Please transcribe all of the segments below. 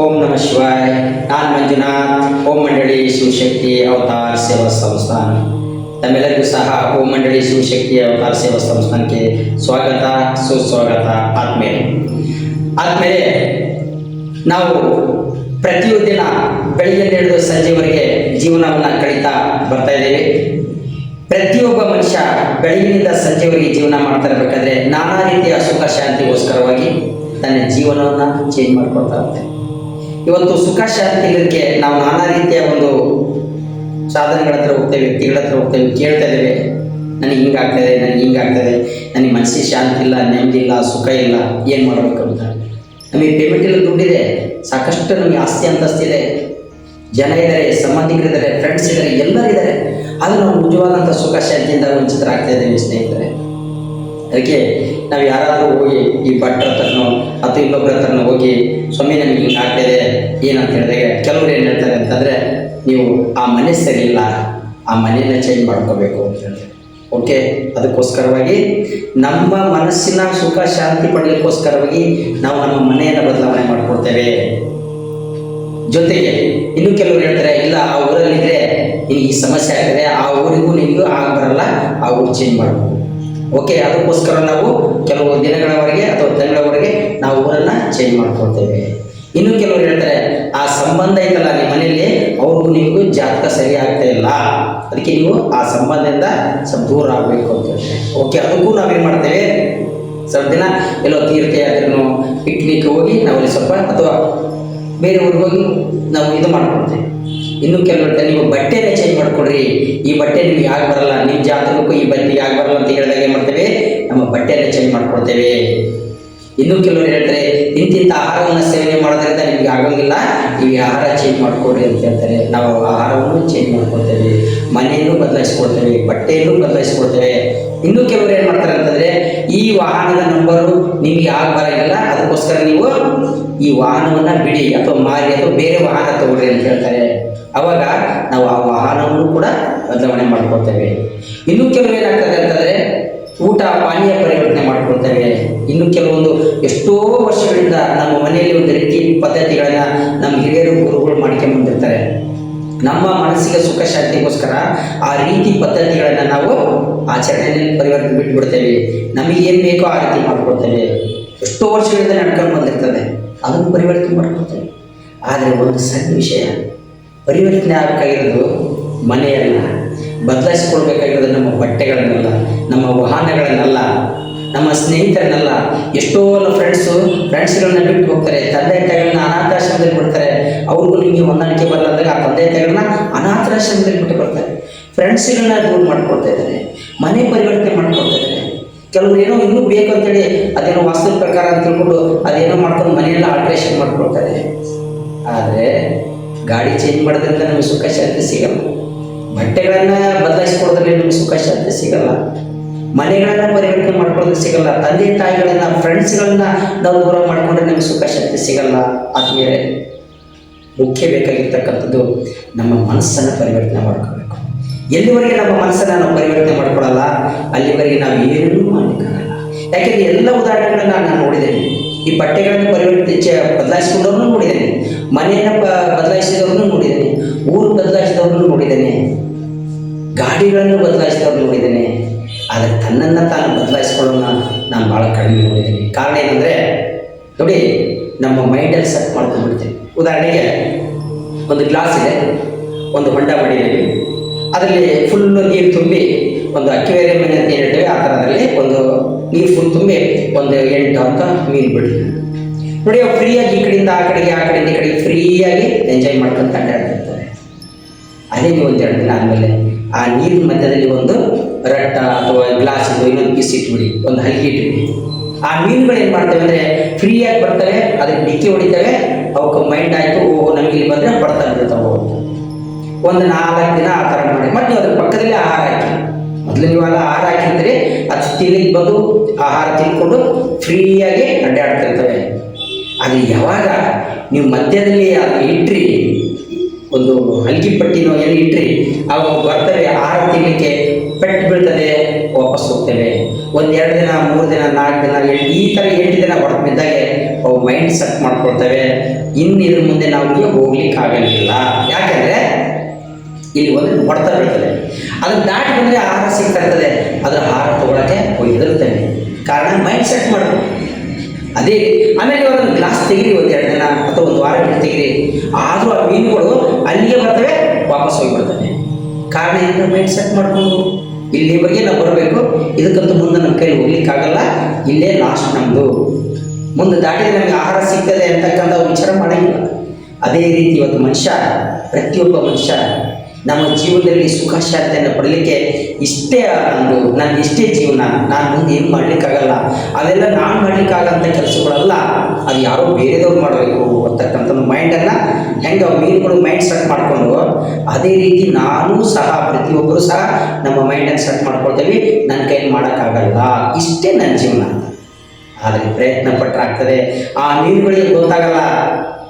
ಓಂ ನಮ ಶಿವಾಯ. ನಾನು ಮಂಜುನಾಥ್, ಓಂ ಮಂಡಳಿ ಶಿವಶಕ್ತಿ ಅವತಾರ ಸೇವಾ ಸಂಸ್ಥಾನ. ತಮ್ಮೆಲ್ಲರಿಗೂ ಸಹ ಓಂ ಮಂಡಳಿ ಶಿವಶಕ್ತಿ ಅವತಾರ ಸೇವಾ ಸಂಸ್ಥಾನಕ್ಕೆ ಸ್ವಾಗತ, ಸುಸ್ವಾಗತ, ಆದ್ಮೇಲೆ. ಆದ್ಮೇಲೆ ನಾವು ಪ್ರತಿಯೊಂದು ದಿನ ಬೆಳಿಗ್ಗೆ ಹಿಡಿದು ಸಂಜೆವರೆಗೆ ಜೀವನವನ್ನು ಕಳೀತಾ ಬರ್ತಾ ಇದ್ದೇವೆ. ಪ್ರತಿಯೊಬ್ಬ ಮನುಷ್ಯ ಬೆಳಗಿನಿಂದ ಸಂಜೆವರೆಗೆ ಜೀವನ ಮಾಡ್ತಾ ಇರಬೇಕಾದ್ರೆ ನಾನಾ ರೀತಿಯ ಸುಖ ಶಾಂತಿಗೋಸ್ಕರವಾಗಿ ತನ್ನ ಜೀವನವನ್ನು ಚೇಂಜ್ ಮಾಡ್ಕೊಳ್ತಾ ಇರ್ತಾನೆ. ಇವತ್ತು ಸುಖ ಶಾಂತಿ ಇದಕ್ಕೆ ನಾವು ನಾನಾ ರೀತಿಯ ಒಂದು ಸಾಧನೆಗಳ ಹತ್ರ ಹೋಗ್ತೇವೆ, ವ್ಯಕ್ತಿಗಳ ಹತ್ರ ಹೋಗ್ತೇವೆ, ಕೇಳ್ತಾ ಇದ್ದೇವೆ. ನನಗೆ ಹಿಂಗಾಗ್ತದೆ ನನಗೆ ಹಿಂಗಾಗ್ತದೆ ನನಗೆ ಮನಸ್ಸಿಗೆ ಶಾಂತಿ ಇಲ್ಲ, ನೆಮ್ಮದಿ ಇಲ್ಲ, ಸುಖ ಇಲ್ಲ. ಏನು ಮಾಡಬೇಕು ಅಂತ. ನಮಗೆ ಪೇಮೆಂಟ್ ಇಲ್ಲ ದುಡ್ಡಿದೆ ಸಾಕಷ್ಟು ನಮಗೆ ಆಸ್ತಿ ಅಂತಸ್ತಿದೆ ಜನ ಇದ್ದಾರೆ, ಸಂಬಂಧಿಕರಿದ್ದಾರೆ ಫ್ರೆಂಡ್ಸ್ ಇದ್ದಾರೆ, ಎಲ್ಲರೂ ಇದ್ದಾರೆ. ಆದರೆ ನಾವು ನಿಜವಾದಂಥ ಸುಖ ಶಾಂತಿಯಿಂದ ವಂಚಿತರಾಗ್ತಾ ಇದ್ದೇವೆ ಸ್ನೇಹಿತರೆ. ಅದಕ್ಕೆ ನಾವು ಯಾರಾದರೂ ಹೋಗಿ ಈ ಭಟ್ರ ಹತ್ರನೋ ಅಥವಾ ಇನ್ನೊಬ್ಬರ ಹತ್ರನೋ ಹೋಗಿ, ಸ್ವಾಮಿ, ನನಗೆ ಹಿಂಗೆ ಆಗ್ತಾಯಿದೆ ಏನಂತ ಹೇಳಿದಾಗ ಕೆಲವರು ಏನು ಹೇಳ್ತಾರೆ ಅಂತಂದರೆ, ನೀವು ಆ ಮನೆ ಸರಿಯಿಲ್ಲ, ಆ ಮನೆಯನ್ನು ಚೇಂಜ್ ಮಾಡ್ಕೋಬೇಕು ಅಂತ ಹೇಳ್ತಾರೆ. ಓಕೆ ಅದಕ್ಕೋಸ್ಕರವಾಗಿ ನಮ್ಮ ಮನಸ್ಸಿನ ಸುಖ ಶಾಂತಿ ಪಡೆಯಲಿಕ್ಕೋಸ್ಕರವಾಗಿ ನಾವು ನಮ್ಮ ಮನೆಯನ್ನು ಬದಲಾವಣೆ ಮಾಡಿಕೊಡ್ತೇವೆ. ಜೊತೆಗೆ ಇನ್ನು ಕೆಲವರು ಹೇಳ್ತಾರೆ, ಇಲ್ಲ, ಆ ಊರಲ್ಲಿದ್ರೆ ನಿನಗೆ ಈ ಸಮಸ್ಯೆ ಆಗಿದೆ, ಆ ಊರಿಗೂ ನಿಮಗೂ ಆಗ ಬರಲ್ಲ, ಆ ಊರು ಚೇಂಜ್ ಮಾಡಬೇಕು ಓಕೆ ಅದಕ್ಕೋಸ್ಕರ ನಾವು ಕೆಲವು ದಿನಗಳವರೆಗೆ ಅಥವಾ ತಿಂಗಳವರೆಗೆ ನಾವು ಊರನ್ನು ಚೇಂಜ್ ಮಾಡ್ಕೊಳ್ತೇವೆ. ಇನ್ನು ಕೆಲವರು ಹೇಳ್ತಾರೆ, ಆ ಸಂಬಂಧ ಐತಲ್ಲ ನಿಮ್ಮ ಮನೆಯಲ್ಲಿ ಅವ್ರಿಗೂ ನಿಮಗೂ ಜಾತಕ ಸರಿ ಆಗ್ತಾ ಇಲ್ಲ. ಅದಕ್ಕೆ ನೀವು ಆ ಸಂಬಂಧದಿಂದ ಸ್ವಲ್ಪ ದೂರ ಆಗಬೇಕು ಅಂತ ಹೇಳ್ತಾರೆ. ಓಕೆ, ಅದಕ್ಕೂ ನಾವೇನು ಮಾಡ್ತೇವೆ? ಸ್ವಲ್ಪ ದಿನ ಎಲ್ಲೋ ತೀರ್ಥಯಾತ್ರೆನೋ ಪಿಕ್ನಿಕ್ ಹೋಗಿ ನಾವಲ್ಲಿ ಸ್ವಲ್ಪ ಅಥವಾ ಬೇರೆ ಊರಿಗೆ ಹೋಗಿ ನಾವು ಇದು ಮಾಡ್ಕೊಡ್ತೇವೆ ಇನ್ನು ಕೆಲವರು ನೀವು ಬಟ್ಟೆನೇ ಚೇಂಜ್ ಮಾಡ್ಕೊಡ್ರಿ ಈ ಬಟ್ಟೆ ನಿಮ್ಗೆ ಯಾಕೆ ಬರಲ್ಲ? ನಿಮ್ಮ ಜಾತಕಕ್ಕೂ ಈ ಬಟ್ಟೆ ಯಾಕೆ ಬರಲ್ಲ ಅಂತ ಹೇಳಿದಾಗ ಏನು ಮಾಡ್ತೇವೆ? ನಮ್ಮ ಬಟ್ಟೆನೇ ಚೇಂಜ್ ಮಾಡ್ಕೊಳ್ತೇವೆ. ಇನ್ನು ಕೆಲವರು ಹೇಳ್ತಾರೆ ಇಂತಿಂಥ ಆಹಾರವನ್ನು ಸೇವನೆ ಮಾಡೋದ್ರಿಂದ ನಿಮ್ಗೆ ಆಗೋಂಗಿಲ್ಲ. ಈ ಆಹಾರ ಚೇಂಜ್ ಮಾಡ್ಕೊಡ್ರಿ ಅಂತ ಹೇಳ್ತಾರೆ. ನಾವು ಆಹಾರವನ್ನು ಚೇಂಜ್ ಮಾಡ್ಕೊಳ್ತೇವೆ ಮನೆಯನ್ನು ಬದಲಾಯಿಸ್ಕೊಡ್ತೇವೆ. ಬಟ್ಟೆಯನ್ನು ಬದಲಾಯಿಸ್ಕೊಡ್ತೇವೆ. ಇನ್ನು ಕೆಲವರು ಏನು ಮಾಡ್ತಾರೆ ಅಂತಂದ್ರೆ, ಈ ವಾಹನದ ನಂಬರು ನಿಮಗೆ ಯಾವಾಗ ಬರೋಂಗಿಲ್ಲ, ಅದಕ್ಕೋಸ್ಕರ ನೀವು ಈ ವಾಹನವನ್ನ ಬಿಡಿ ಅಥವಾ ಮಾರಿ ಅಥವಾ ಬೇರೆ ವಾಹನ ತಗೊಳ್ರಿ ಅಂತ ಹೇಳ್ತಾರೆ. ಅವಾಗ ನಾವು ಆ ವಾಹನವನ್ನು ಕೂಡ ಬದಲಾವಣೆ ಮಾಡ್ಕೊಳ್ತೇವೆ ಇನ್ನು ಕೆಲವರು ಏನಾಗ್ತದೆ ಅಂತಂದ್ರೆ ಊಟ ಪಾನೀಯ ಪರಿವರ್ತನೆ ಮಾಡಿಕೊಳ್ತೇವೆ ಇನ್ನು ಕೆಲವೊಂದು ಎಷ್ಟೋ ವರ್ಷಗಳಿಂದ ನಮ್ಮ ಮನೆಯಲ್ಲಿ ಒಂದು ರೀತಿ ಪದ್ಧತಿಗಳನ್ನ ನಮ್ಮ ಹಿರಿಯರು, ಗುರುಗಳು ಮಾಡ್ಕೊಂಡು ಬಂದಿರ್ತಾರೆ. ನಮ್ಮ ಮನಸ್ಸಿಗೆ ಸುಖ ಶಾಂತಿಗೋಸ್ಕರ ಆ ರೀತಿ ಪದ್ಧತಿಗಳನ್ನು ನಾವು ಆಚರಣೆಯಲ್ಲಿ ಪರಿವರ್ತನೆ ಬಿಟ್ಬಿಡ್ತೇವೆ. ನಮಗೆ ಏನು ಬೇಕೋ ಆ ರೀತಿ ಮಾಡ್ಕೊಳ್ತೇವೆ ಎಷ್ಟೋ ವರ್ಷಗಳಿಂದ ನಡ್ಕೊಂಡು ಬಂದಿರ್ತದೆ. ಅದನ್ನು ಪರಿವರ್ತನೆ ಮಾಡ್ಕೊಳ್ತೇವೆ ಆದರೆ ಒಂದು ಸಣ್ಣ ವಿಷಯ, ಪರಿವರ್ತನೆ ಆಗಬೇಕಾಗಿರೋದು ಮನೆಯಲ್ಲ. ಬದಲಾಯಿಸ್ಕೊಳ್ಬೇಕಾಗಿರೋದು ನಮ್ಮ ಬಟ್ಟೆಗಳನ್ನೆಲ್ಲ, ನಮ್ಮ ವಾಹನಗಳನ್ನೆಲ್ಲ, ನಮ್ಮ ಸ್ನೇಹಿತರನ್ನೆಲ್ಲ. ಎಷ್ಟೋ ಫ್ರೆಂಡ್ಸು ಫ್ರೆಂಡ್ಸ್ಗಳನ್ನ ಬಿಟ್ಟು ಹೋಗ್ತಾರೆ, ತಂದೆ ತಾಯಿಗಳನ್ನ ಅನಾಥಾಶ್ರಮದಲ್ಲಿ ಬಿಡ್ತಾರೆ. ಅವ್ರಿಗೂ ನಿಮಗೆ ಹೊಂದಾಣಿಕೆ ಬರಲಾದಾಗ ಆ ತಂದೆ ತಾಯಿಗಳನ್ನ ಅನಾಥಾಶ್ರಮದಲ್ಲಿ ಬಿಟ್ಟು ಬರ್ತಾರೆ. ಫ್ರೆಂಡ್ಸ್ಗಳನ್ನ ದೂರ ಮಾಡ್ಕೊಳ್ತಾ ಇದ್ದಾರೆ, ಮನೆ ಪರಿವರ್ತನೆ ಮಾಡ್ಕೊಳ್ತಾ ಇದ್ದಾರೆ. ಕೆಲವ್ರು ಏನೋ ಇನ್ನೂ ಬೇಕು ಅಂತೇಳಿ ಅದೇನೋ ವಾಸ್ತು ಪ್ರಕಾರ ಅಂತ ತಿಳ್ಕೊಂಡು ಅದೇನೋ ಮಾಡ್ಕೊಂಡು ಮನೆಯೆಲ್ಲ ಆಲ್ಟ್ರೇಷನ್ ಮಾಡ್ಕೊಳ್ತಾರೆ ಆದರೆ ಗಾಡಿ ಚೇಂಜ್ ಮಾಡೋದ್ರಿಂದ ನಮಗೆ ಸುಖ, ಶಾಂತಿ ಸಿಗಲ್ಲ. ಬಟ್ಟೆಗಳನ್ನ ಬದಲಾಯಿಸ್ಕೊಡೋದ್ರಲ್ಲಿ ನಿಮ್ಗೆ ಸುಖ ಶಾಂತಿ ಸಿಗಲ್ಲ. ಮನೆಗಳನ್ನ ಪರಿವರ್ತನೆ ಮಾಡ್ಕೊಳ್ಳೋದು ಸಿಗಲ್ಲ. ತಂದೆ ತಾಯಿಗಳನ್ನ, ಫ್ರೆಂಡ್ಸ್ಗಳನ್ನ ನಾವು ದೂರ ಮಾಡ್ಕೊಂಡ್ರೆ ನಿಮ್ಗೆ ಸುಖ ಶಾಂತಿ ಸಿಗಲ್ಲ ಆದ್ಮೇಲೆ ಮುಖ್ಯ ಬೇಕಾಗಿರ್ತಕ್ಕಂಥದ್ದು ನಮ್ಮ ಮನಸ್ಸನ್ನು ಪರಿವರ್ತನೆ ಮಾಡ್ಕೋಬೇಕು. ಎಲ್ಲಿವರೆಗೆ ನಮ್ಮ ಮನಸ್ಸನ್ನು ನಾವು ಪರಿವರ್ತನೆ ಮಾಡ್ಕೊಳ್ಳಲ್ಲ? ಅಲ್ಲಿವರೆಗೆ ನಾವು ಏನೂ ಮಾಡಲಿಕ್ಕಾಗಲ್ಲ. ಯಾಕೆಂದ್ರೆ ಎಲ್ಲ ಉದಾಹರಣೆಗಳನ್ನ ನಾನು ನೋಡಿದ್ದೇನೆ. ಈ ಬಟ್ಟೆಗಳನ್ನು ಪರಿವರ್ತನೆ ಚ ಬದಲಾಯಿಸಿಕೊಂಡವ್ರನ್ನೂ ನೋಡಿದ್ದೇನೆ. ಮನೆಯನ್ನು ಬದಲಾಯಿಸಿದವ್ರನ್ನೂ ನೋಡಿದ್ದೇನೆ. ಊರು ಬದಲಾಯಿಸಿದವ್ರನ್ನೂ ನೋಡಿದ್ದೇನೆ. ಗಾಡಿಗಳನ್ನು ಬದಲಾಯಿಸಿದವ್ರು ನೋಡಿದ್ದೇನೆ. ಆದರೆ ತನ್ನನ್ನು ತಾನು ಬದಲಾಯಿಸ್ಕೊಳ್ಳೋಣ ನಾನು ಭಾಳ ಕಡಿಮೆ ನೋಡಿದ್ದೀನಿ. ಕಾರಣ ಏನಂದರೆ, ನೋಡಿ, ನಮ್ಮ ಮೈಂಡಲ್ಲಿ ಸೆಟ್ ಮಾಡ್ಕೊಂಡ್ಬಿಡ್ತೀವಿ ಉದಾಹರಣೆಗೆ, ಒಂದು ಗ್ಲಾಸ್ ಇದೆ, ಒಂದು ಹೊಂಡ ಮಾಡಿದ್ದೀವಿ ಅದರಲ್ಲಿ ಫುಲ್ಲು ನೀರು ತುಂಬಿ, ಒಂದು ಅಕ್ವೇರಿಯಂ ಅಂತ ಹೇಳ್ತೇವೆ, ಆ ಥರದಲ್ಲಿ ಒಂದು ನೀರು ಫುಲ್ ತುಂಬಿ, ಒಂದು ಎಂಟು ಅಂತ ಮೀನು ಬಿಡಿ ನೋಡಿ ಫ್ರೀಯಾಗಿ ಈ ಕಡೆಯಿಂದ ಆ ಕಡೆಗೆ, ಆ ಕಡೆಯಿಂದ ಈ ಕಡೆಗೆ ಫ್ರೀಯಾಗಿ ಎಂಜಾಯ್ ಮಾಡ್ಕೊಂತ ಅಡ್ಡಾಡ್ತಿರ್ತಾರೆ ಅದೇ ನೀವು ಒಂದು ಎರಡು ದಿನ ಆದಮೇಲೆ ಆ ನೀರಿನ ಮಧ್ಯದಲ್ಲಿ ಒಂದು ರಟ್ಟ ಅಥವಾ ಗ್ಲಾಸ್ ಇನ್ನೊಂದು ಪೀಸ್ ಇಟ್ಬಿಡಿ ಒಂದು ಹಲ್ಗೆ ಇಟ್ಬಿಡಿ. ಆ ಮೀನುಗಳು ಏನು ಮಾಡ್ತವೆ ಅಂದರೆ ಫ್ರೀಯಾಗಿ ಬರ್ತವೆ, ಅದಕ್ಕೆ ಡಿಕ್ಕಿ ಹೊಡಿತವೆ, ಅವಕ್ಕೆ ಮೈಂಡ್ ಆಯಿತು ಓ ನಮಗೆ ಇಲ್ಲಿ ಬಂದರೆ ಬರ್ತಾ ಬಿಡ್ತಾವೆ ಒಂದು ನಾಲ್ಕು ದಿನ ಆ ಥರ ಮಾಡಿ, ಮತ್ತೆ ಅದ್ರ ಪಕ್ಕದಲ್ಲಿ ಆಹಾರ ಹಾಕಿ. ಮೊದಲು ನೀವು ಆಹಾರ ಹಾಕಿದ್ರೆ ಅದು ತಿನ್ನಿಗೆ ಬಂದು ಆಹಾರ ತಿನ್ಕೊಂಡು ಫ್ರೀಯಾಗಿ ಅಡ್ಡಾಡ್ತಿರ್ತವೆ. ಅದು ಯಾವಾಗ? ನೀವು ಮಧ್ಯದಲ್ಲಿ ಅದು ಇಟ್ರಿ ಒಂದು ಹಲ್ಗಿ ಪಟ್ಟಿನೋ ಎಲ್ಲಿ ಇಟ್ರಿ ಅವು ಬರ್ತವೆ ಆರು ತಿನ್ನಲಿಕ್ಕೆ ಪೆಟ್ಟು ಬೀಳ್ತದೆ, ವಾಪಸ್ ಹೋಗ್ತೇವೆ. ಒಂದು ಎರಡು ದಿನ, ಮೂರು ದಿನ, ನಾಲ್ಕು ದಿನ ಎಂಟು ಈ ಥರ ಎಂಟು ದಿನ ಹೊರತು ಬಿದ್ದಾಗೆ ಅವು ಮೈಂಡ್ ಸೆಟ್ ಮಾಡ್ಕೊಳ್ತವೆ. ಇನ್ನು ಇದ್ರ ಮುಂದೆ ನಾವು ಹೋಗ್ಲಿಕ್ಕೆ ಆಗಲಿಲ್ಲ ಯಾಕೆಂದರೆ ಇಲ್ಲಿ ಒಂದು ಹೊಡೆತ ಬೀಳ್ತದೆ. ಅದು ದಾಟಿ ಬಂದರೆ ಆಹಾರ ಸಿಗ್ತಾ ಇರ್ತದೆ. ಅದರ ಆಹಾರ ತೊಗೊಳಕ್ಕೆ ಹೆದರ್ತೇವೆ ಕಾರಣ ಮೈಂಡ್ ಸೆಟ್ ಮಾಡಬೇಕು. ಅದೇ, ಆಮೇಲೆ ಒಂದು ಗ್ಲಾಸ್ ತೆಗಿರಿ ಒಂದು ಎರಡು ದಿನ ಅಥವಾ ಒಂದು ವಾರ ಬಿಟ್ಟು ತೆಗಿರಿ. ಆದರೂ ಆ ಮೀನುಗಳು ಅಲ್ಲಿಗೆ ಬರ್ತವೆ, ವಾಪಸ್ ಹೋಗಿಬಿಡ್ತವೆ ಕಾರಣ ಏನು ಮೈಂಡ್ ಸೆಟ್ ಮಾಡ್ಕೊಂಡು ಇಲ್ಲಿವರೆಗೆ ನಾವು ಬರಬೇಕು. ಇದಕ್ಕಂತೂ ಮುಂದೆ ನಮ್ಮ ಕೈಲಿ ಹೋಗ್ಲಿಕ್ಕಾಗಲ್ಲ. ಇಲ್ಲೇ ಲಾಸ್ಟ್ ನಮ್ಮದು ಮುಂದೆ ದಾಟಿದ್ರೆ ನಮಗೆ ಆಹಾರ ಸಿಗ್ತದೆ ಅಂತಕ್ಕಂಥ ವಿಚಾರ ಮಾಡಂಗಿಲ್ಲ. ಅದೇ ರೀತಿ ಇವತ್ತು ಮನುಷ್ಯ, ಪ್ರತಿಯೊಬ್ಬ ಮನುಷ್ಯ ನಮ್ಮ ಜೀವನದಲ್ಲಿ ಸುಖ, ಶಾಂತಿಯನ್ನು ಪಡಲಿಕ್ಕೆ ಇಷ್ಟೇ ಒಂದು ನನ್ನ ಇಷ್ಟೇ ಜೀವನ. ನಾನು ಮುಂದೆ ಏನು ಮಾಡಲಿಕ್ಕಾಗಲ್ಲ. ಅವೆಲ್ಲ ನಾನು ಮಾಡಲಿಕ್ಕಾಗಂಥ ಕೆಲಸಗಳಲ್ಲ, ಅದು ಯಾರೋ ಬೇರೆದವ್ರು ಮಾಡಬೇಕು ಅಂತಕ್ಕಂಥ ಮೈಂಡನ್ನು ಹೆಂಗೆ ಮೀನುಗಳು ಮೈಂಡ್ ಸೆಟ್ ಮಾಡಿಕೊಂಡು, ಅದೇ ರೀತಿ ನಾನು ಸಹ, ಪ್ರತಿಯೊಬ್ಬರು ಸಹ ನಮ್ಮ ಮೈಂಡನ್ನು ಸೆಟ್ ಮಾಡ್ಕೊಳ್ತೀವಿ. ನನ್ನ ಕೈಲಿ ಮಾಡೋಕ್ಕಾಗಲ್ಲ. ಇಷ್ಟೇ ನನ್ನ ಜೀವನ. ಆದರೆ ಪ್ರಯತ್ನ ಪಟ್ಟರೆ ಆಗ್ತದೆ ಆ ನೀರುಗಳಿಗೆ ಗೊತ್ತಾಗಲ್ಲ.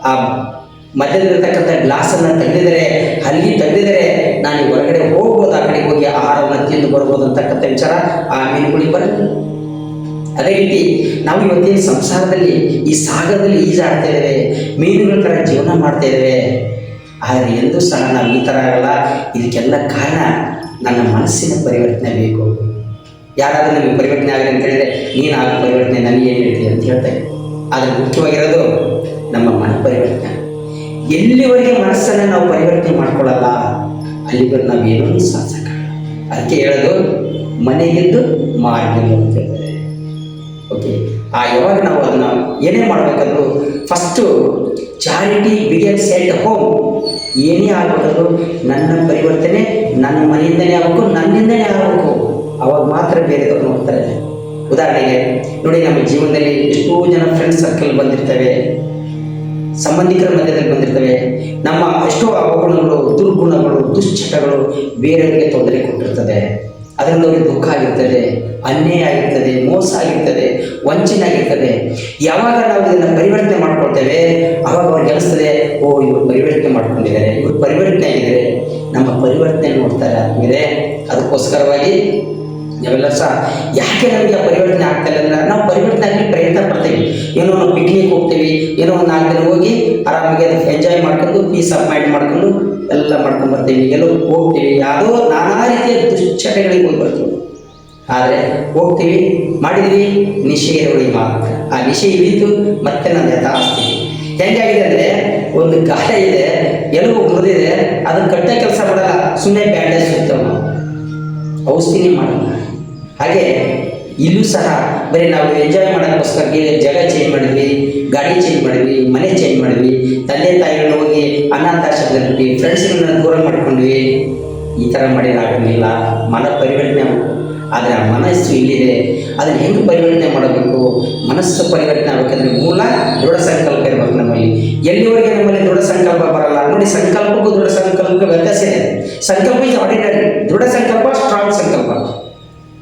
ಆ ಮಧ್ಯದಲ್ಲಿರ್ತಕ್ಕಂಥ ಗ್ಲಾಸನ್ನು ತೆಗೆದಿದರೆ ಹಲ್ಲಿ ತೆಗೆದಿದರೆ ನಾನು ಹೊರಗಡೆ ಹೋಗ್ಬೋದು, ಆ ಕಡೆಗೆ ಹೋಗಿ ಆಹಾರವನ್ನು ತಿಂದು ಬರ್ಬೋದು ಅಂತಕ್ಕಂಥ ವಿಚಾರ ಆ ಮೀನುಗಳಿಗೆ ಬರುತ್ತೆ ಅದೇ ರೀತಿ ನಾವು ಇವತ್ತಿನ ಸಂಸಾರದಲ್ಲಿ, ಈ ಸಾಗರದಲ್ಲಿ ಈಜಾಡ್ತಾ ಇದ್ದೇವೆ, ಮೀನುಗಳ ಥರ ಜೀವನ ಮಾಡ್ತಾ ಇದ್ದೇವೆ. ಆದರೆ ಎಂದೂ ಸಹ ನಾವು ಈ ಥರ ಆಗಲ್ಲ. ಇದಕ್ಕೆಲ್ಲ ಕಾರಣ ನನ್ನ ಮನಸ್ಸಿನ ಪರಿವರ್ತನೆ ಬೇಕು. ಯಾರಾದರೂ ನಿಮಗೆ ಪರಿವರ್ತನೆ ಆಗಲಿ ಅಂತ ಹೇಳಿದ್ರೆ ನೀನು ಆಗ ಪರಿವರ್ತನೆ ನನಗೆ ಏನು ಹೇಳ್ತೀವಿ ಅಂತ ಹೇಳ್ತಾರೆ ಆದರೆ ಮುಖ್ಯವಾಗಿರೋದು ನಮ್ಮ ಮನ ಪರಿವರ್ತನೆ ಎಲ್ಲಿವರೆಗೆ ಮನಸ್ಸನ್ನು ನಾವು ಪರಿವರ್ತನೆ ಮಾಡ್ಕೊಳ್ಳಲ್ಲ, ಅಲ್ಲಿವರೆಗೆ ನಾವು ಏನೂ ಸಾಧಿಸಕ ಅದಕ್ಕೆ ಹೇಳೋದು ಮನೆಗಿದ್ದು ಮಾರ್ಗೆದ್ದು ಅಂತ ಹೇಳ್ತಾರೆ. ಓಕೆ ಆ, ಯಾವಾಗ ನಾವು ಅದನ್ನು ಏನೇ ಮಾಡಬೇಕಾದ್ರೂ first charity begins at home ಏನೇ ಆಗಬೇಕಾದ್ರೂ ನನ್ನ ಪರಿವರ್ತನೆ ನನ್ನ ಮನೆಯಿಂದನೇ ಆಗಬೇಕು, ನನ್ನಿಂದನೇ ಆಗಬೇಕು. ಅವಾಗ ಮಾತ್ರ ಬೇರೆದವ್ರು ಹೋಗ್ತಾರೆ. ಉದಾಹರಣೆಗೆ, ನೋಡಿ ನಮ್ಮ ಜೀವನದಲ್ಲಿ ಎಷ್ಟೋ ಜನ ಫ್ರೆಂಡ್ ಸರ್ಕಲ್ ಬಂದಿರ್ತವೆ. ಸಂಬಂಧಿಕರ ಮಧ್ಯದಲ್ಲಿ ಬಂದಿರ್ತವೆ. ನಮ್ಮ ಎಷ್ಟೋ ಅವಗುಣಗಳು ದುರ್ಗುಣಗಳು, ದುಶ್ಚಟಗಳು ಬೇರೆಯವರಿಗೆ ತೊಂದರೆ ಕೊಟ್ಟಿರ್ತದೆ. ಅದರಲ್ಲಿ ಅವರಿಗೆ ದುಃಖ ಆಗಿರ್ತದೆ, ಅನ್ಯಾಯ ಆಗಿರ್ತದೆ, ಮೋಸ ಆಗಿರ್ತದೆ, ವಂಚನೆ ಆಗಿರ್ತದೆ. ಯಾವಾಗ ನಾವು ಇದನ್ನು ಪರಿವರ್ತನೆ ಮಾಡ್ಕೊಳ್ತೇವೆ, ಅವಾಗ ಅವ್ರಿಗೆ ಅನಿಸ್ತದೆ, ಓ, ಇವರು ಪರಿವರ್ತನೆ ಮಾಡ್ಕೊಂಡಿದ್ದಾರೆ. ಇವರು ಪರಿವರ್ತನೆ ಆಗಿದ್ದಾರೆ. ನಮ್ಮ ಪರಿವರ್ತನೆ ನೋಡ್ತಾರೆ ಆದ್ಮೇಲೆ ಅದಕ್ಕೋಸ್ಕರವಾಗಿ ನಾವೆಲ್ಲ ಸಹ ಯಾಕೆ ನಮಗೆ ಪರಿವರ್ತನೆ ಆಗ್ತಾ ಇಲ್ಲ ಅಂದ್ರೆ ನಾವು ಪರಿವರ್ತನೆ ಆಗಲಿ ಪ್ರಯತ್ನ ಪಡ್ತೀವಿ. ಏನೋ ಒಂದು ಪಿಕ್ನಿಕ್ ಹೋಗ್ತೀವಿ, ಏನೋ ಒಂದು ನಾಲ್ಕು ದಿನ ಹೋಗಿ ಆರಾಮಾಗಿ ಅದಕ್ಕೆ ಎಂಜಾಯ್ ಮಾಡ್ಕೊಂಡು ಪೀಸ್ ಆಫ್ ಮೈಂಡ್ ಮಾಡ್ಕೊಂಡು ಎಲ್ಲ ಮಾಡ್ಕೊಂಡು ಬರ್ತೀವಿ. ಎಲ್ಲೋ ಹೋಗ್ತೀವಿ. ಯಾವುದೋ ನಾನಾ ರೀತಿಯ ದುಶ್ಚಟಗಳಿಗೆ ಹೋಗಿ ಬರ್ತೀವಿ. ಆದರೆ ಹೋಗ್ತೀವಿ, ಮಾಡಿದ್ವಿ ನಿಷೇಧಗಳಿಗೆ ಮಾತ್ರ ಆ ನಿಷೇಧ ಇಳಿತು ಮತ್ತೆ ನನ್ನ ಯಥಾಸ್ತಿ ಹೆಂಗಾಗಿದೆ ಅಂದರೆ ಒಂದು ಗಾಯ ಇದೆ, ಎಲ್ಲೋ ಮುರಿದಿದೆ, ಅದನ್ನು ಕಟ್ಟೋ ಕೆಲಸ ಮಾಡಲ್ಲ. ಸುಮ್ಮನೆ ಬ್ಯಾಂಡೇಜ್ ಸಿಗ್ತವೆ ನಾವು ಔಷಧಿನೇ ಮಾಡಲ್ಲ. ಹಾಗೆ ಇಲ್ಲೂ ಸಹ ಬರೀ ನಾವು ಎಂಜಾಯ್ ಮಾಡೋಕ್ಕೋಸ್ಕರ ಜಾಗ ಚೇಂಜ್ ಮಾಡಿದ್ವಿ, ಗಾಡಿ ಚೇಂಜ್ ಮಾಡಿದ್ವಿ, ಮನೆ ಚೇಂಜ್ ಮಾಡಿದ್ವಿ, ತಂದೆ ತಾಯಿಗಳನ್ನ ಹೋಗಿ ಅನಾಥಾಶ್ರಮದಲ್ಲಿ ಫ್ರೆಂಡ್ಸ್ಗಳನ್ನ ದೂರ ಮಾಡ್ಕೊಂಡ್ವಿ. ಈ ಥರ ಮಾಡಿದಾಗಲಿಲ್ಲ ಮನ ಪರಿವರ್ತನೆ ಆದರೆ ಆ ಮನಸ್ಸು ಇಲ್ಲಿದೆ. ಅದನ್ನು ಹೆಂಗೆ ಪರಿವರ್ತನೆ ಮಾಡಬೇಕು? ಮನಸ್ಸು ಪರಿವರ್ತನೆ ಆಗಬೇಕಂದ್ರೆ ಮೂಲ ದೃಢ ಸಂಕಲ್ಪ ಇರಬೇಕು ನಮ್ಮಲ್ಲಿ. ಎಲ್ಲಿವರೆಗೆ ನಮ್ಮಲ್ಲಿ ದೃಢ ಸಂಕಲ್ಪ ಬರಲ್ಲ? ನೋಡಿ ಸಂಕಲ್ಪಕ್ಕೂ ದೃಢ ಸಂಕಲ್ಪಕ್ಕೂ ವ್ಯತ್ಯಾಸ ಇದೆ. ಸಂಕಲ್ಪ ಇಸ್ ಆರ್ಡಿನರಿ ದೃಢ ಸಂಕಲ್ಪ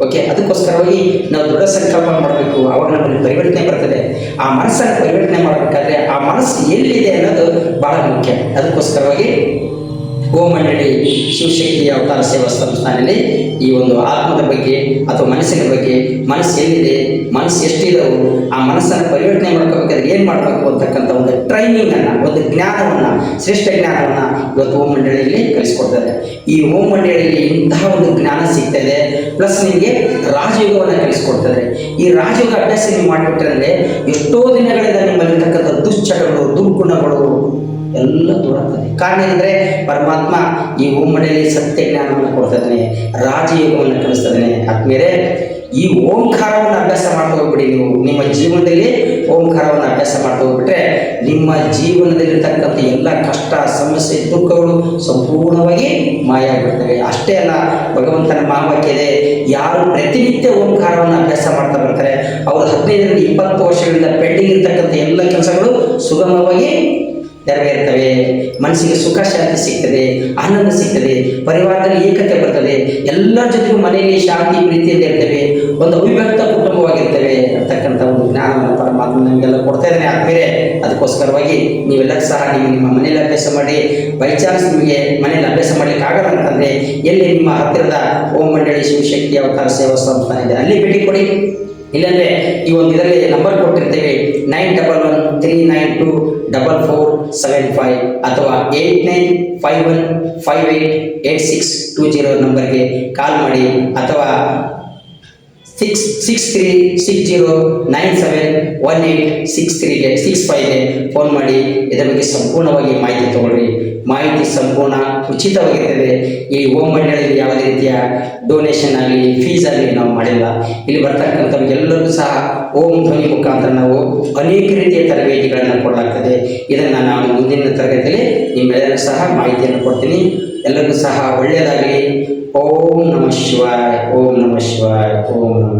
ಓಕೆ ಅದಕ್ಕೋಸ್ಕರವಾಗಿ ನಾವು ದೃಢ ಸಂಕಲ್ಪ ಮಾಡಬೇಕು. ಅವಾಗ ನಮಗೆ ಪರಿವರ್ತನೆ ಬರ್ತದೆ. ಆ ಮನಸ್ಸನ್ನು ಪರಿವರ್ತನೆ ಮಾಡಬೇಕಾದ್ರೆ ಆ ಮನಸ್ಸು ಎಲ್ಲಿದೆ ಅನ್ನೋದು ಬಹಳ ಮುಖ್ಯ. ಅದಕ್ಕೋಸ್ಕರವಾಗಿ ಗೋಮಂಡಳಿ ಶಿವಶಕ್ತಿ ಅವತಾರ ಸೇವಾ ಸಂಸ್ಥಾನದಲ್ಲಿ ಈ ಒಂದು ಆತ್ಮದ ಬಗ್ಗೆ ಅಥವಾ ಮನಸ್ಸಿನ ಬಗ್ಗೆ ಮನಸ್ಸು ಎಲ್ಲಿದೆ, ಮನಸ್ಸು ಎಷ್ಟಿದವು, ಆ ಮನಸ್ಸನ್ನು ಪರಿವರ್ತನೆ ಮಾಡ್ಕೋಬೇಕಾದ್ರೆ ಏನು ಮಾಡಬೇಕು ಅಂತಕ್ಕಂಥ ಒಂದು ಟ್ರೈನಿಂಗನ್ನು ಒಂದು ಜ್ಞಾನವನ್ನು, ಶ್ರೇಷ್ಠ ಜ್ಞಾನವನ್ನು ಇವತ್ತು ಓಂ ಮಂಡಳಿಯಲ್ಲಿ ಕಲಿಸ್ಕೊಡ್ತಾರೆ. ಈ ಓಂ ಮಂಡಳಿಯಲ್ಲಿ ಇಂತಹ ಒಂದು ಜ್ಞಾನ ಸಿಗ್ತದೆ ಪ್ಲಸ್ ನಿಮಗೆ ರಾಜಯೋಗವನ್ನು ಕಲಿಸ್ಕೊಡ್ತಾರೆ. ಈ ರಾಜಯೋಗ ಅಭ್ಯಾಸ ನೀವು ಮಾಡಿಬಿಟ್ರೆ ಅಂದರೆ ಎಷ್ಟೋ ದಿನಗಳಿಂದ ನಿಮ್ಮಲ್ಲಿರ್ತಕ್ಕಂಥ ದುಶ್ಚಟಗಳು, ದುರ್ಗುಣಗಳು ಎಲ್ಲ ದೂರ ಆಗ್ತದೆ. ಕಾರಣ ಏನಂದರೆ ಪರಮಾತ್ಮ ಈ ಓಂಮಡಿಯಲ್ಲಿ ಸತ್ಯ ಜ್ಞಾನವನ್ನು ಕೊಡ್ತಾನೆ ರಾಜಯೋಗವನ್ನು ಕಲಿಸ್ತಾನೆ ಆದ್ಮೇಲೆ ಈ ಓಂಕಾರವನ್ನು ಅಭ್ಯಾಸ ಹೋಗ್ಬಿಡಿ ನೀವು. ನಿಮ್ಮ ಜೀವನದಲ್ಲಿ ಓಂಕಾರವನ್ನು ಅಭ್ಯಾಸ ಹೋಗ್ಬಿಟ್ರೆ ನಿಮ್ಮ ಜೀವನದಲ್ಲಿರ್ತಕ್ಕಂಥ ಎಲ್ಲ ಕಷ್ಟ, ಸಮಸ್ಯೆ, ದುಃಖಗಳು ಸಂಪೂರ್ಣವಾಗಿ ಮಾಯ ಆಗಿಬಿಡ್ತವೆ. ಅಷ್ಟೇ ಅಲ್ಲ, ಭಗವಂತನ ಮಹಾವಾಕ್ಯ ಇದೆ ಯಾರು ಪ್ರತಿನಿತ್ಯ ಓಂಕಾರವನ್ನು ಅಭ್ಯಾಸ ಮಾಡ್ತಾ ಬರ್ತಾರೆ. ಅವರು ಹದಿನೈದರಿಂದ ಇಪ್ಪತ್ತು ವರ್ಷಗಳಿಂದ ಪೆಂಡಿಂಗ್ ಇರ್ತಕ್ಕಂಥ ಎಲ್ಲ ಕೆಲಸಗಳು ಸುಗಮವಾಗಿ ನೆರವೇರ್ತವೆ ಮನಸ್ಸಿಗೆ ಸುಖ, ಶಾಂತಿ ಸಿಗ್ತದೆ, ಆನಂದ ಸಿಗ್ತದೆ, ಪರಿವಾರದಲ್ಲಿ ಏಕತೆ ಬರ್ತದೆ ಎಲ್ಲ ಜೊತೆಗೂ ಮನೆಯಲ್ಲಿ ಶಾಂತಿ ಪ್ರೀತಿಯಿಂದ ಇರ್ತವೆ, ಒಂದು ಅವಿಭಕ್ತ ಕುಟುಂಬವಾಗಿರ್ತವೆ ಅಂತಕ್ಕಂಥ ಒಂದು ಜ್ಞಾನವನ್ನು ಪರಮಾತ್ಮ ನಮಗೆಲ್ಲ ಕೊಡ್ತಾ ಇದ್ದಾನೆ. ಆದ್ಮೇಲೆ ಅದಕ್ಕೋಸ್ಕರವಾಗಿ ನೀವೆಲ್ಲರೂ ಸಹ ನೀವು ನಿಮ್ಮ ಮನೇಲಿ ಅಭ್ಯಾಸ ಮಾಡಿ ಬೈ ಚಾನ್ಸ್ ನಿಮಗೆ ಮನೇಲಿ ಅಭ್ಯಾಸ ಮಾಡಲಿಕ್ಕೆ ಆಗಲ್ಲ ಅಂತಂದ್ರೆ ಎಲ್ಲಿ ನಿಮ್ಮ ಹತ್ತಿರದ ಓಂ ಮಂಡಳಿ ಶಿವಶಕ್ತಿ ಅವತಾರ ಸೇವಾ ಸಂಸ್ಥಾನ ಇದೆ, ಅಲ್ಲಿ ಭೇಟಿ ಕೊಡಿ. ಇಲ್ಲಂದ್ರೆ ಈ ಒಂದು ಇದರಲ್ಲಿ number ಕೊಟ್ಟಿರ್ತೇವೆ, nine double one three nine two double four seven five ಅಥವಾ eight nine five one five eight eight six two zero ನಂಬರ್ಗೆ ಕಾಲ್ ಮಾಡಿ ಅಥವಾ six six three six zero nine seven one eight six ತ್ರೀಗೆ six ಫೈವ್ಗೆ phone ಮಾಡಿ, ಇದರ ಬಗ್ಗೆ ಸಂಪೂರ್ಣವಾಗಿ ಮಾಹಿತಿ ತಗೊಳ್ಳಿ. ಮಾಹಿತಿ ಸಂಪೂರ್ಣ ಉಚಿತವಾಗಿರ್ತದೆ. ಈ ಓಂ ಮಂಡಳಿಯಲ್ಲಿ ಯಾವುದೇ ರೀತಿಯ ಡೊನೇಷನ್ ಆಗಲಿ ಫೀಸ್ ಆಗಲಿ ನಾವು ಮಾಡಿಲ್ಲ. ಇಲ್ಲಿ ಬರ್ತಕ್ಕಂಥವ್ರಿಗೆಲ್ಲರಿಗೂ ಸಹ ಓಂ ಧ್ವನಿ ಮುಖಾಂತರ ನಾವು ಅನೇಕ ರೀತಿಯ ತರಬೇತಿಗಳನ್ನು ಕೊಡಲಾಗ್ತದೆ. ಇದನ್ನು ನಾನು ಮುಂದಿನ ತರಗತಿಯಲ್ಲಿ ನಿಮ್ಮೆಲ್ಲರೂ ಸಹ ಮಾಹಿತಿಯನ್ನು ಕೊಡ್ತೀನಿ. ಎಲ್ಲರಿಗೂ ಸಹ ಒಳ್ಳೆಯದಾಗಲಿ. ಓಂ ನಮಃ ಶಿವಾಯ ಓಂ ನಮಃ ಶಿವಾಯ ಓಂ ನಮಃ